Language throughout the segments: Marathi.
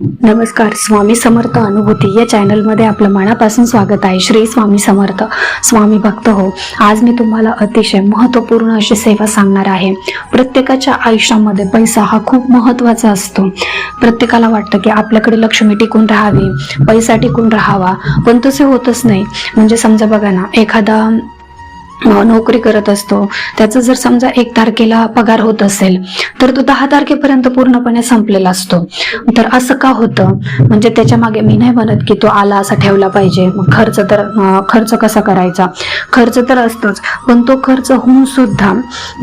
नमस्कार स्वामी समर्थ अनुभूती या चॅनलमध्ये आपलं मनापासून स्वागत आहे. श्री स्वामी समर्थ स्वामी भक्त हो. आज मी तुम्हाला अतिशय महत्त्वपूर्ण अशी सेवा सांगणार आहे. प्रत्येकाच्या आयुष्यामध्ये पैसा हा खूप महत्त्वाचा असतो. प्रत्येकाला वाटतं की आपल्याकडे लक्ष्मी टिकून राहावी पैसा टिकून राहावा पण तसे होतच नाही. म्हणजे समजा बघा ना एखादा नोकरी करत असतो. त्याचा जर समजा एक तारखेला पगार होत असेल तर तो दहा तारखेपर्यंत पूर्णपणे संपलेला असतो. तर असं का होतं? म्हणजे त्याच्यामागे मी नाही म्हणत की तो आला असा ठेवला पाहिजे. मग खर्च तर खर्च कसा करायचा? खर्च तर असतोच पण तो खर्च होऊन सुद्धा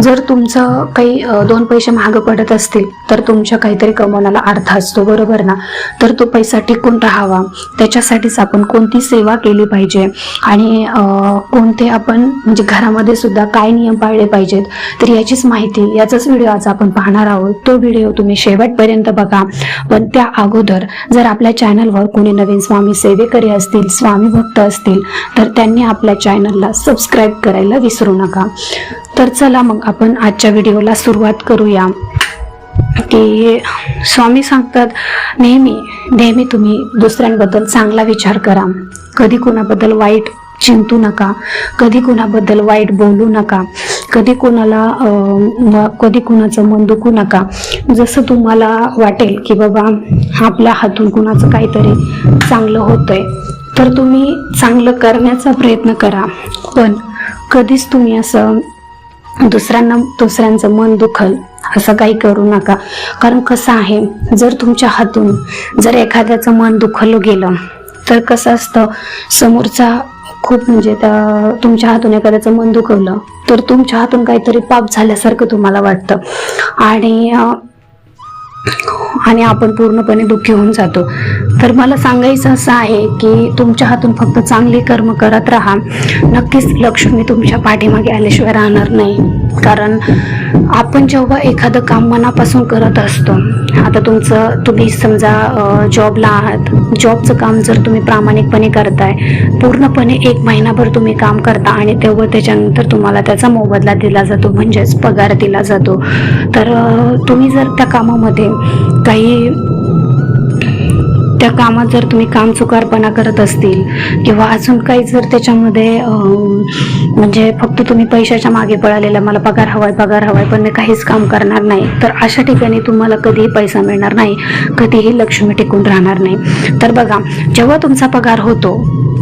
जर तुमचं काही दोन पैसे महाग पडत असतील तर तुमच्या काहीतरी कमवण्याला अर्थ असतो बरोबर ना? तर तो पैसा टिकून राहावा. त्याच्यासाठीच आपण कोणती सेवा केली पाहिजे? आणि कोणते आपण म्हणजे घरामध्ये सुद्धा काय नियम पाळले पाहिजेत तर याचीच माहिती याचाच व्हिडिओ आज आपण पाहणार आहोत. तो व्हिडिओ तुम्ही शेवटपर्यंत बघा. पण त्या अगोदर जर आपल्या चॅनलवर कोणी नवीन स्वामी सेवेकरी असतील स्वामी भक्त असतील तर त्यांनी आपल्या चॅनलला सबस्क्राईब करायला विसरू नका. तर चला मग आपण आजच्या व्हिडिओला सुरुवात करूया. की स्वामी सांगतात नेहमी नेहमी तुम्ही दुसऱ्यांबद्दल चांगला विचार करा. कधी कोणाबद्दल वाईट चिंतू नका. कधी कोणाबद्दल वाईट बोलू नका. कधी कोणाला कधी कोणाचं मन दुखू नका. जसं तुम्हाला वाटेल की बाबा आपल्या हातून कुणाचं काहीतरी चांगलं होतंय तर तुम्ही चांगलं करण्याचा प्रयत्न करा. पण कधीच तुम्ही असं दुसऱ्यांना दुसऱ्यांचं मन दुखल असं काही करू नका. कारण कसं आहे जर तुमच्या हातून जर एखाद्याचं मन दुखलं गेलं तर कसं असतं समोरचा खूप म्हणजे त्या तुमच्या हातून एखाद्याचं मन दुखवलं तर तुमच्या हातून काहीतरी पाप झाल्यासारखं तुम्हाला वाटतं. आणि आणि आपण पूर्णपणे दुःखी होऊन जातो. तर मला सांगायचं असं आहे की तुमच्या हातून फक्त चांगले कर्म करत राहा. नक्कीच लक्ष्मी तुमच्या पाठीमागे आल्याशिवाय राहणार नाही. कारण आपण जेव्हा एखादं काम मनापासून करत असतो आता तुमचं तुम्ही समजा जॉबला आहात जॉबचं काम जर तुम्ही प्रामाणिकपणे करताय पूर्णपणे एक महिनाभर तुम्ही काम करता आणि तेव्हा त्याच्यानंतर तुम्हाला त्याचा मोबदला दिला जातो म्हणजेच पगार दिला जातो. तर तुम्ही जर त्या कामामध्ये काही त्या कामात जर तुम्ही काम चुकारपणा करत असतील किंवा अजून काही जर त्याच्यामध्ये म्हणजे फक्त तुम्ही पैशाच्या मागे पळालेला मला पगार हवाय पगार हवाय पण मी काहीच काम करणार नाही तर अशा ठिकाणी तुम्हाला कधीही पैसा मिळणार नाही कधीही लक्ष्मी टिकून राहणार नाही. तर बघा जेव्हा तुमचा पगार होतो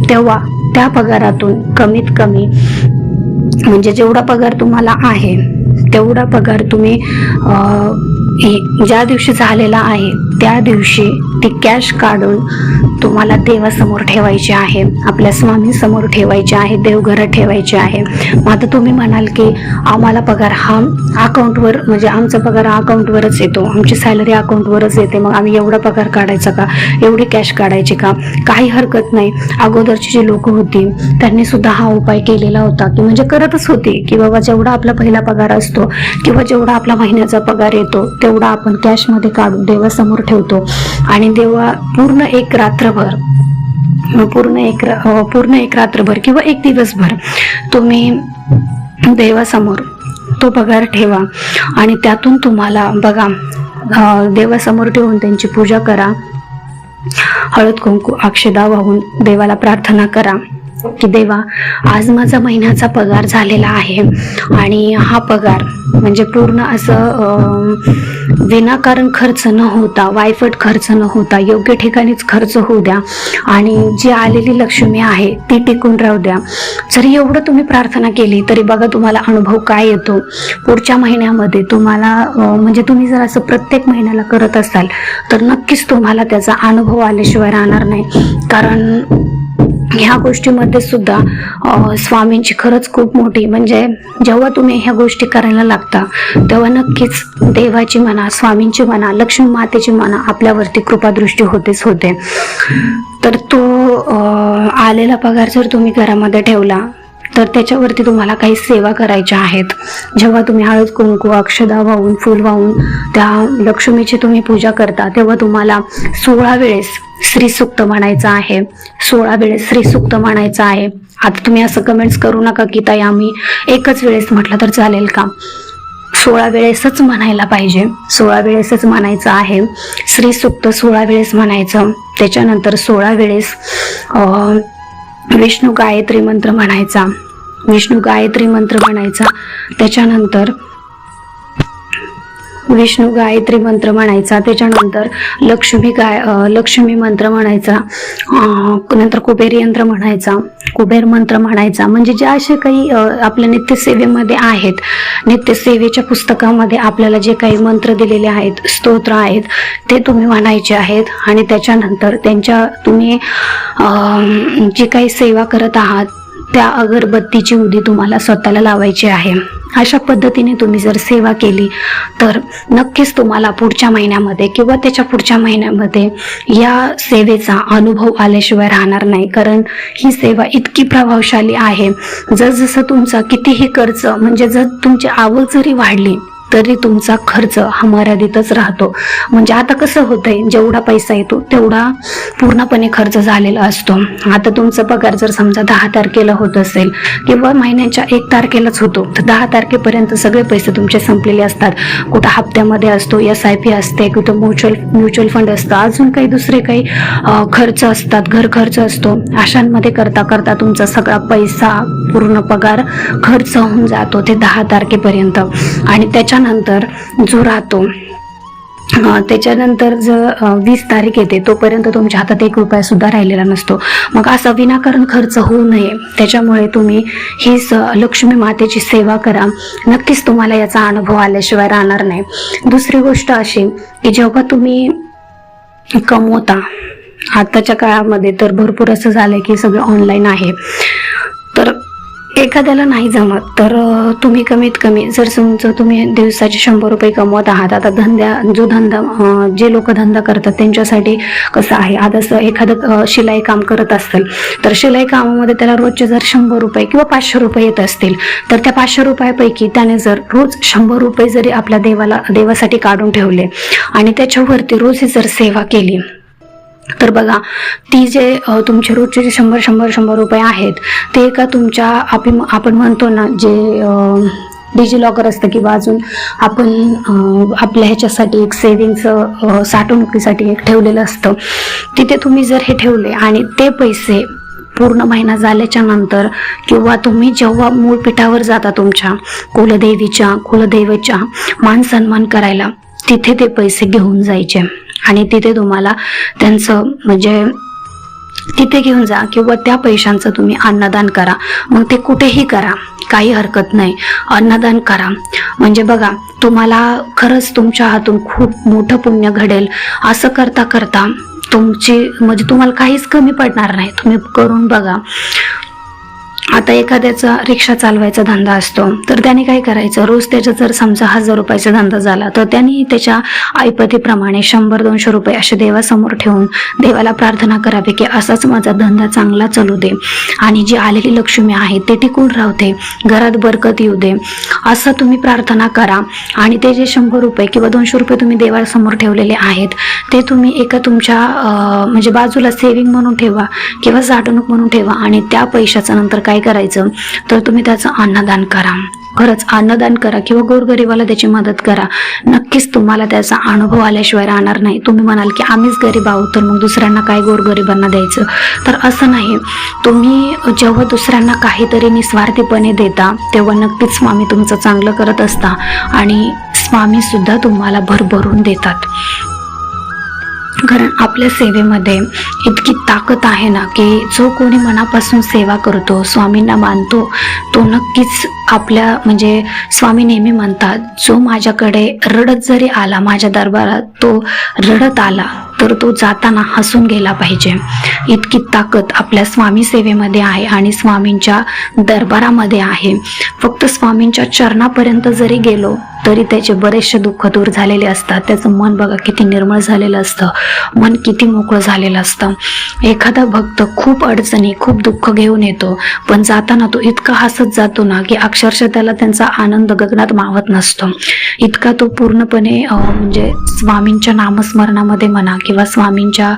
तेव्हा त्या पगारातून कमीत कमी म्हणजे जेवढा पगार तुम्हाला आहे तेवढा पगार तुम्ही हे- ज्या दिवशी झालेला आहे त्या दिवशी ती कॅश काढून तुम्हाला देवासमोर ठेवायची आहे. आपल्या स्वामींसमोर ठेवायची आहे. देवघरात ठेवायची आहे. मग आता तुम्ही म्हणाल की आम्हाला पगार हा अकाउंटवर म्हणजे आमचा पगार हा अकाउंटवरच येतो. आमची सॅलरी अकाउंटवरच येते. मग आम्ही एवढा पगार काढायचा का? एवढी कॅश काढायची का? काही हरकत नाही. अगोदरची जी लोक होती त्यांनी सुद्धा हा उपाय केलेला होता. की म्हणजे करतच होती की बाबा जेवढा आपला पहिला पगार असतो किंवा जेवढा आपला महिन्याचा पगार येतो तेवढा आपण कॅशमध्ये काढून देवासमोर ठेवतो. आणि देवा पूर्ण एक रात्रभर पूर्ण एक हो, पूर्ण एक रात्रभर किंवा एक दिवसभर तुम्ही देवासमोर तो पगार ठेवा आणि त्यातून तुम्हाला बघा देवासमोर ठेवून त्यांची पूजा करा. हळद कुंकू अक्षदा वाहून देवाला प्रार्थना करा. की देवा आज माझा महिन्याचा पगार झालेला आहे. आणि हा पगार म्हणजे पूर्ण असं विनाकारण खर्च न होता वायफट खर्च न होता योग्य ठिकाणीच खर्च होऊ द्या. आणि जी आलेली लक्ष्मी आहे ती टिकून राहू द्या. जरी एवढं तुम्ही प्रार्थना केली तरी बघा तुम्हाला अनुभव काय येतो. पुढच्या महिन्यामध्ये तुम्हाला म्हणजे तुम्ही जर असं प्रत्येक महिन्याला करत असाल तर नक्कीच तुम्हाला त्याचा अनुभव आल्याशिवाय राहणार नाही. कारण ह्या गोष्टीमध्ये सुद्धा स्वामींची खरंच खूप मोठी म्हणजे जेव्हा तुम्ही ह्या गोष्टी करायला लागता तेव्हा नक्कीच देवाची म्हणा स्वामींची म्हणा लक्ष्मी मातेची म्हणा आपल्यावरती कृपादृष्टी होतेच होते. तर तो आलेला पगार जर तुम्ही घरामध्ये ठेवला तर त्याच्यावरती तुम्हाला काही सेवा करायच्या आहेत. जेव्हा तुम्ही हळद कुंकू अक्षदा वाहून फुल वाहून त्या लक्ष्मीची तुम्ही पूजा करता तेव्हा तुम्हाला सोळा वेळेस श्रीसुक्त म्हणायचं आहे. सोळा वेळेस श्रीसुक्त म्हणायचं आहे. आता तुम्ही असं कमेंट्स करू नका की ताई आम्ही एकच वेळेस म्हटलं तर चालेल का? सोळा वेळेसच म्हणायला पाहिजे. सोळा वेळेसच म्हणायचं आहे. श्री सुक्त सोळा वेळेस म्हणायचं. त्याच्यानंतर सोळा वेळेस विष्णू गायत्री मंत्र म्हणायचा. विष्णू गायत्री मंत्र म्हणायचा. त्याच्यानंतर विष्णू गायत्री मंत्र म्हणायचा. त्याच्यानंतर लक्ष्मी गाय लक्ष्मी मंत्र म्हणायचा. नंतर कुबेर यंत्र म्हणायचा. कुबेर मंत्र म्हणायचा. म्हणजे जे असे काही आपल्या नित्यसेवेमध्ये आहेत. नित्यसेवेच्या पुस्तकामध्ये आपल्याला जे काही मंत्र दिलेले आहेत स्तोत्र आहेत ते तुम्ही म्हणायचे आहेत. आणि त्याच्यानंतर त्यांच्या तुम्ही जी काही सेवा करत आहात त्या अगरबत्तीची उदी तुम्हाला स्वतःला लावायची आहे. अशा पद्धतीने तुम्ही जर सेवा केली तर नक्कीच तुम्हाला पुढच्या महिन्यामध्ये किंवा त्याच्या पुढच्या महिन्यामध्ये या सेवेचा अनुभव आल्याशिवाय राहणार नाही. कारण ही सेवा इतकी प्रभावशाली आहे. जसजसं तुमचा कितीही खर्च म्हणजे जर तुमची आवक जरी वाढली तरी तुमचा खर्च हा मर्यादितच राहतो. म्हणजे आता कसं होतंय जेवढा पैसा येतो तेवढा पूर्णपणे खर्च झालेला असतो. आता तुमचा पगार जर समजा दहा तारखेला होत असेल किंवा महिन्याच्या एक तारखेलाच होतो तर दहा तारखेपर्यंत सगळे पैसे तुमचे संपलेले असतात. कुठं हप्त्यामध्ये असतो एस आय पी असते कुठं म्युच्युअल म्युच्युअल फंड असतं अजून काही दुसरे काही खर्च असतात घर खर्च असतो. अशांमध्ये करता करता तुमचा सगळा पैसा पूर्ण पगार खर्च होऊन जातो ते दहा तारखेपर्यंत. आणि त्याच्या त्याच्यानंतर जो राहतो त्याच्यानंतर जर वीस तारीख येते तोपर्यंत तुमच्या हातात एक रुपया सुद्धा राहिलेला नसतो. मग असा विनाकारण खर्च होऊ नये. त्याच्यामुळे तुम्ही ही स लक्ष्मी मातेची सेवा करा. नक्कीच तुम्हाला याचा अनुभव आल्याशिवाय राहणार नाही. दुसरी गोष्ट अशी की जेव्हा तुम्ही कमवता आताच्या काळामध्ये तर भरपूर असं झालंय की सगळं ऑनलाईन आहे. एखाद्याला नाही जमत तर तुम्ही कमीत कमी जर तुमचं तुम्ही दिवसाचे शंभर रुपये कमवत आहात आता धंद्या जो धंदा जे लोक धंदा करतात त्यांच्यासाठी कसं आहे? आता एखादं शिलाई काम करत असेल तर शिलाई कामामध्ये त्याला रोजचे जर शंभर रुपये किंवा पाचशे रुपये येत असतील तर त्या पाचशे रुपयापैकी त्याने जर रोज शंभर रुपये जरी आपल्या देवाला देवासाठी काढून ठेवले आणि त्याच्यावरती रोज ही जर सेवा केली तर बघा ती जे तुमचे रोजचे जे शंभर शंभर शंभर रुपये आहेत ते एका तुमच्या आपण आपण म्हणतो ना जे डिजी लॉकर असतं किंवा अजून आपण आपल्या ह्याच्यासाठी एक सेविंगचं साठवणुकीसाठी एक ठेवलेलं असतं. तिथे तुम्ही जर हे ठेवले आणि ते पैसे पूर्ण महिना झाल्याच्यानंतर किंवा तुम्ही जेव्हा मूळ पीठावर जाता तुमच्या कुलदेवीच्या कुलदैवच्या मान सन्मान करायला तिथे ते पैसे घेऊन जायचे. आणि तिथे तुम्हाला त्यांचं म्हणजे तिथे घेऊन जा किंवा त्या पैशांचं तुम्ही अन्नदान करा. मग ते कुठेही करा. काही हरकत नाही. अन्नदान करा. म्हणजे बघा तुम्हाला खरंच तुमच्या हातून खूप मोठं पुण्य घडेल. असं करता करता तुमची म्हणजे तुम्हाला काहीच कमी पडणार नाही. तुम्ही करून बघा. आता एखाद्याचा रिक्षा चालवायचा धंदा असतो तर त्याने काय करायचं? रोज त्याचा जर समजा हजार रुपयाचा धंदा झाला तर त्यांनी त्याच्या ऐपतीप्रमाणे शंभर दोनशे रुपये असे देवासमोर ठेवून देवाला प्रार्थना करावी की असाच माझा धंदा चांगला चालू दे. आणि जी आलेली लक्ष्मी आहे ते टिकून राहते घरात बरकत येऊ दे. असं तुम्ही प्रार्थना करा. आणि ते जे शंभर रुपये किंवा दोनशे रुपये तुम्ही देवासमोर ठेवलेले आहेत ते तुम्ही एका तुमच्या म्हणजे बाजूला सेविंग म्हणून ठेवा किंवा साठवणूक म्हणून ठेवा. आणि त्या पैशाचं नंतर काय करायचं तर तुम्ही त्याचं अन्नदान करा. खरंच अन्नदान करा किंवा गोरगरिबाला त्याची मदत करा. नक्कीच तुम्हाला त्याचा अनुभव आल्याशिवाय राहणार नाही. तुम्ही म्हणाल की आम्हीच गरीब आहोत तर मग दुसऱ्यांना काय गोरगरिबांना द्यायचं? तर असं नाही. तुम्ही जेव्हा दुसऱ्यांना काहीतरी निस्वार्थीपणे देता तेव्हा नक्कीच स्वामी तुमचं चांगलं करत असता आणि स्वामी सुद्धा तुम्हाला भरभरून देतात. कारण आपल्या सेवेमध्ये इतकी ताकद आहे ना की जो कोणी मनापासून सेवा करतो स्वामींना मानतो तो नक्कीच आपल्या म्हणजे स्वामी नेहमी म्हणतात जो माझ्याकडे रडत जरी आला माझ्या दरबारात तो रडत आला. तर तो जाताना हसून गेला पाहिजे. इतकी ताकद आपल्या स्वामी सेवेमध्ये आहे आणि स्वामींच्या दरबारामध्ये आहे. फक्त स्वामींच्या चरणापर्यंत जरी गेलो तरी त्याचे बरेचसे दुःख दूर झालेले असतात. त्याचं मन बघा किती निर्मळ झालेलं असतं. मन किती मोकळं झालेलं असतं. एखादा भक्त खूप अडचणी खूप दुःख घेऊन येतो पण जाताना तो इतका हसत जातो ना की अक्षरशः त्याला त्यांचा आनंद गगनात मावत नसतो. इतका तो पूर्णपणे म्हणजे स्वामींच्या नामस्मरणामध्ये म्हणा किंवा स्वामींच्या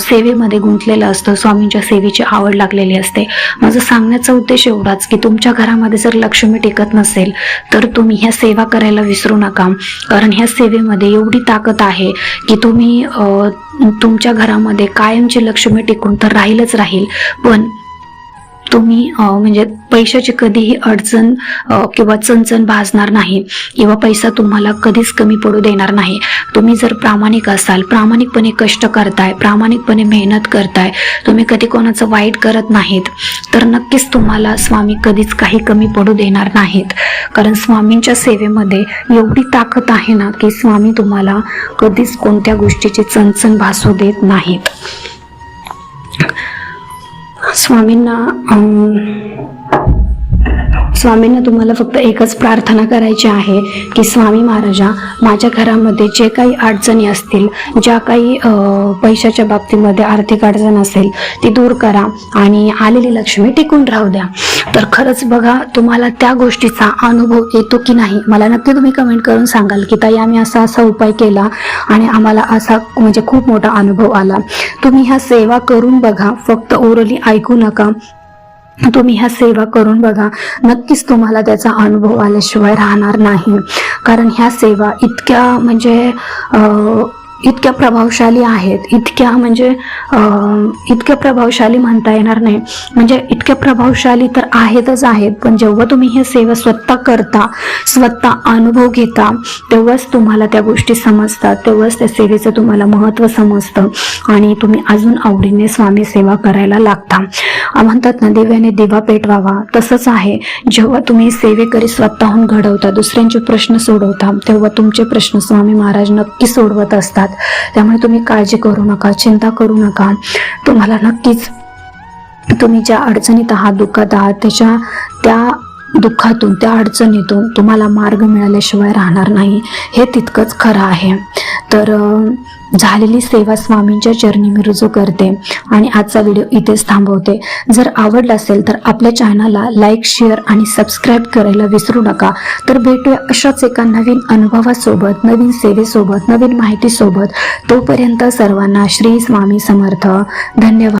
सेवेमध्ये गुंतलेलं असतं स्वामींच्या सेवेची आवड लागलेली असते. माझं सांगण्याचा उद्देश एवढाच की तुमच्या घरामध्ये जर लक्ष्मी टिकत नसेल तर तुम्ही ह्या सेवा करायला विसरू नका. कारण ह्या सेवेमध्ये एवढी ताकद आहे की तुम्ही तुमच्या घरामध्ये कायमची लक्ष्मी टिकून तर राहीलच राहील. पण तुम्ही म्हणजे पैशाची कधीही अडचण किंवा चणचण भासणार नाही. किंवा पैसा तुम्हाला कधीच कमी पडू देणार नाही. तुम्ही जर प्रामाणिक असाल प्रामाणिकपणे कष्ट करताय प्रामाणिकपणे मेहनत करताय तुम्ही कधी कोणाचं वाईट करत नाहीत तर नक्कीच तुम्हाला स्वामी कधीच काही कमी पडू देणार नाहीत. कारण स्वामींच्या सेवेमध्ये एवढी ताकद आहे ना की स्वामी तुम्हाला कधीच कोणत्या गोष्टीची चणचण भासू देत नाहीत. स्वामींना स्वामींना तुम्हाला फक्त एकच प्रार्थना करायची आहे की स्वामी महाराजा माझ्या घरामध्ये जे काही अडचणी असतील ज्या काही पैशाच्या बाबतीमध्ये आर्थिक अडचण असेल ती दूर करा आणि आलेली लक्ष्मी टिकून राहू द्या. तर खरंच बघा तुम्हाला त्या गोष्टीचा अनुभव येतो की नाही? मला नक्की तुम्ही कमेंट करून सांगाल की ताई आम्ही असा असा उपाय केला आणि आम्हाला असा म्हणजे खूप मोठा अनुभव आला. तुम्ही ह्या सेवा करून बघा फक्त ओरली ऐकू नका. तुम्ही ह्या सेवा करून बघा. नक्कीच तुम्हाला त्याचा अनुभव आल्याशिवाय राहणार नाही. कारण ह्या सेवा इतक्या म्हणजे इतक्या प्रभावशाली आहेत. इतक्या म्हणजे इतक्या प्रभावशाली म्हणता येणार नाही. म्हणजे इतक्या प्रभावशाली तर आहेतच आहेत. पण जेव्हा तुम्ही हे सेवा स्वतः करता स्वतः अनुभव घेता तेव्हाच तुम्हाला त्या गोष्टी समजतात. तेव्हाच त्या सेवेचं तुम्हाला महत्त्व समजतं. आणि तुम्ही अजून आवडीने स्वामी सेवा करायला लागता. म्हणतात ना दिव्याने दिवा पेटवावा. तसंच आहे. जेव्हा तुम्ही सेवेकरी स्वतःहून घडवता दुसऱ्यांचे प्रश्न सोडवता तेव्हा तुमचे प्रश्न स्वामी महाराज नक्की सोडवत असतात. त्यामुळे तुम्ही काळजी करू नका चिंता करू नका. तुम्हाला नक्कीच तुम्ही ज्या अडचणीत आहात दुःखात आहात त्याच्या त्या दुःखातून त्या अडचणीतून तुम्हाला मार्ग मिळाल्याशिवाय राहणार नाही. हे तितकंच खरं आहे. तर झालेली सेवा स्वामींच्या चरणी मी रुजू करते आणि आजचा व्हिडिओ इथेच थांबवते. जर आवडला असेल तर आपल्या चॅनलला लाईक शेअर आणि सबस्क्राईब करायला विसरू नका. तर भेटूया अशाच एका नवीन अनुभवासोबत नवीन सेवेसोबत नवीन माहितीसोबत. तोपर्यंत सर्वांना श्री स्वामी समर्थ. धन्यवाद.